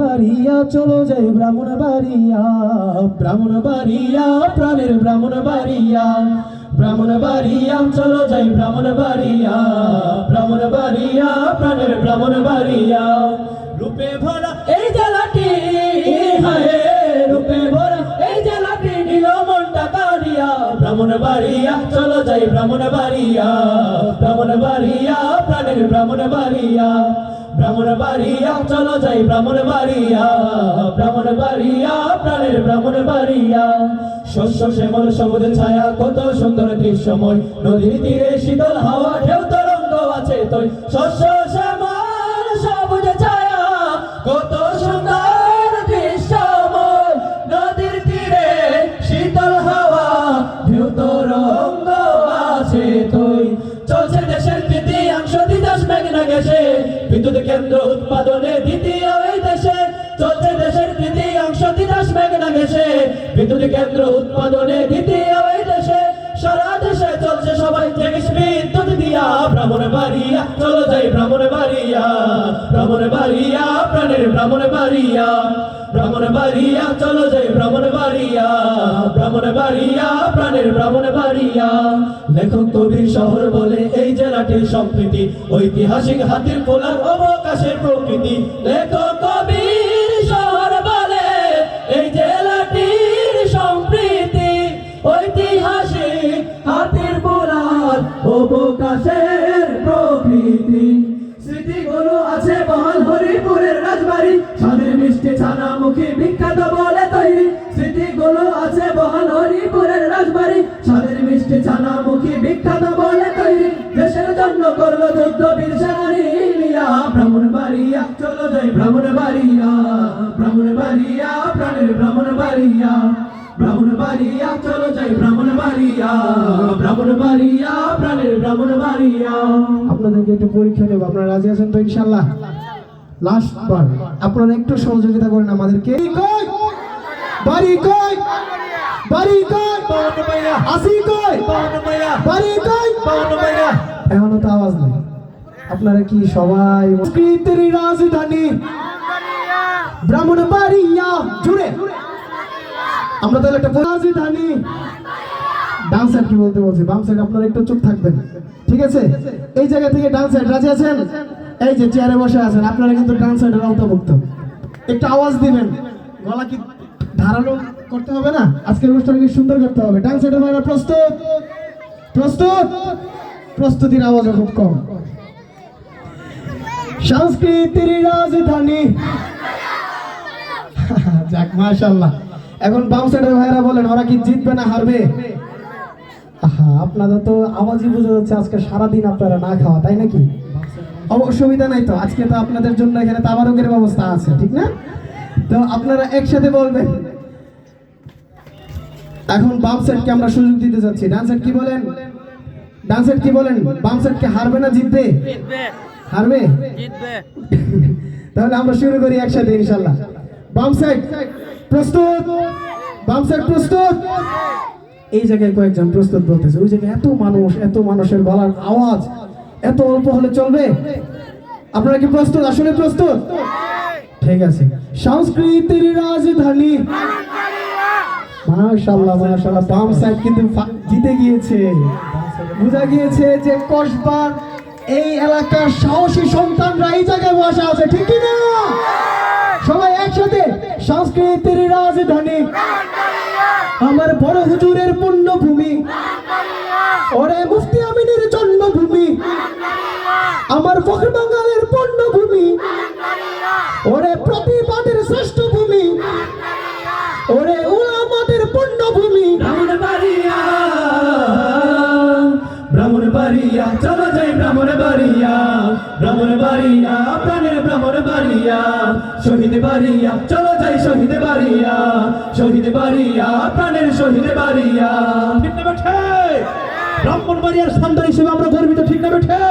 বাড়িয়া চলো যাই ব্রাহ্মণ বাড়িয়া ব্রাহ্মণ বাড়িয়া, প্রাণের ব্রাহ্মণ বাড়িয়া ব্রাহ্মণ বাড়িয়া চলো যাই ব্রাহ্মণ বাড়িয়া ব্রাহ্মণ বাড়িয়া, প্রাণের ব্রাহ্মণ বাড়িয়া। রূপে ভরা এই জেলাটি, হায়, রূপে ভরা এই জেলাটি নীল মনটা কারিয়া ব্রাহ্মণ বাড়িয়া চলো যাই ব্রাহ্মণ বাড়িয়া ব্রাহ্মণ বাড়িয়া, প্রাণের ব্রাহ্মণ বাড়িয়া। ব্রাহ্মণ বাড়িয়া, চলো যাই ব্রাহ্মণ বাড়িয়া। ব্রাহ্মণ বাড়িয়া, প্রাণের ব্রাহ্মণ বাড়িয়া। শস্য, শ্যামল, সবুজ ছায়া, কত সুন্দর দৃশ্যময়। নদীর তীরে শীতল হাওয়া, ঢেউ তরঙ্গ আছে তোই শস্য, শ্যামল, সবুজ ছায়া, কত সুন্দর দৃশ্যময়। নদীর তীরে শীতল হাওয়া, ঢেউ তরঙ্গ আছে তুই বিদ্যুৎ কেন্দ্র উৎপাদনে দ্বিতীয় এই দেশে, চলছে দেশের তৃতীয়াংশ তিতাস মেঘনা ঘেসে বিদ্যুৎ কেন্দ্র উৎপাদনে দ্বিতীয় এই দেশে, সারা দেশে চলছে সবাই জেগে বিদ্যুৎ দিয়া। ভ্রমণ বাড়িয়া, চলো যাই ভ্রমণ বাড়িয়া। ভ্রমণ বাড়িয়া, প্রাণের ভ্রমণ বাড়িয়া। ভ্রমণ বাড়িয়া, চলো যাই ব্রাহ্মণ বাড়িয়া। ব্রাহ্মণ বাড়িয়া, প্রাণের ব্রাহ্মণ বাড়িয়া। লেখক কবির শহর বলে এই জেলাটির সম্প্রীতি। ঐতিহাসিক হাতির পোলার অবকাশের প্রকৃতি। লেখক ছানা বিখ্যাত বলে তৈরি। দেশের জন্য করল যুদ্ধ বীর সেনানী ভ্রমণ বাড়িয়া চলো যাই ভ্রমণ বাড়িয়া। ভ্রমণ বাড়িয়া, প্রাণের ভ্রমণ বাড়িয়া। ভ্রমণ বাড়িয়া, চলো যাই ভ্রমণ বাড়িয়া। ভ্রমণ বাড়িয়া, প্রাণের ভ্রমণ বাড়িয়া। আপনাদেরকে একটু পরীক্ষা নেব আপনারা রাজি আছেন তো ইনশাল্লাহ লাস্ট বার। আপনারা একটু সহযোগিতা করেন আমাদেরকে। বাড়ি কই? বাড়ি কই? আসি কই বাড়ি কই এখনও তো আওয়াজ নেই। আপনারা কি সবাই সংস্কৃতির রাজধানী? জুড়ে। আমরা তাহলে একটা রাজধানী। ডান্সার কি বলতে বলছি? বাম সাইড আপনারা একটু চুপ থাকবেন। ঠিক আছে? এই জায়গা থেকে ডান সাইড রাজি আছেন? এই যে চেয়ারে বসে আছেন আপনারা কিন্তু ডান সাইডের আওতাভুক্ত। একটু আওয়াজ দিবেন। গলা কি ধারালো করতে হবে না? আজকের অনুষ্ঠানকে সুন্দর করতে হবে। ডান সাইডের ভাইরা প্রস্তুত? প্রস্তুত? প্রস্তুতির আওয়াজ খুব কম। সংস্কৃতির রাজধানী। যাক মাশাল্লাহ এখন বাম সাইডের ভাইরা বলেন, ওরা কি জিতবে না হারবে? আহা, আপনাদের তো আওয়াজই বোঝা যাচ্ছে আজকে সারাদিন আপনারা না খাওয়া, তাই নাকি? অসুবিধা নাই তো। আজকে তো আপনাদের জন্য এখানে তাবারকের ব্যবস্থা আছে, ঠিক না? তো আপনারা একসাথে বলবেন। এখন বাম সাইডকে আমরা সুযোগ দিতে যাচ্ছি। ডান সাইড কি বলেন? ডান সাইড কি বলেন? বাম সাইডকে হারবে না জিতবে? জিতবে। হারবে? জিতবে। তাহলে আমরা শুরু করি একসাথে ইনশাল্লাহ বাম সাইড প্রস্তুত? বাম সাইড প্রস্তুত? এই জায়গায় কয়েকজন প্রস্তুত বলতেছে ওই জায়গায় এত মানুষ এত মানুষের গলার আওয়াজ এত অল্প হলে চলবে? আপনারা কি প্রস্তুত? আসলে প্রস্তুত? ঠিক আছে। সংস্কৃতির রাজধানী। মাশাআল্লাহ মাশাআল্লাহ। বাম সাইড কিন্তু জিতে গিয়েছে। বোঝা গিয়েছে যে কসবার এই এলাকার সাহসী সন্তানরা এই জায়গায় বসা আছে ঠিক কি না? সবাই একসাথে সংস্কৃতির রাজধানী। আমার বড় হুজুরের পুণ্যভূমি। ওরে মুফতি আমিনের জন্মভূমি। আমার ফখর বাঙালের পুণ্যভূমি। ওরে প্রতিবাদের শ্রেষ্ঠ ব্রাহ্মণ বাড়িয়া, চলো যাই ব্রাহ্মণ বাড়িয়া। ব্রাহ্মণ বাড়িয়া, প্রাণের ব্রাহ্মণ বাড়িয়া। শহীদ বাড়িয়া, চলো যাই শহীদ বাড়িয়া। শহীদ বাড়িয়া, প্রাণের শহীদ বাড়িয়া। ঠিক না ব্রাহ্মণ বাড়িয়ার সন্তান হিসেবে আমরা গর্বিত, ঠিক না বেঠে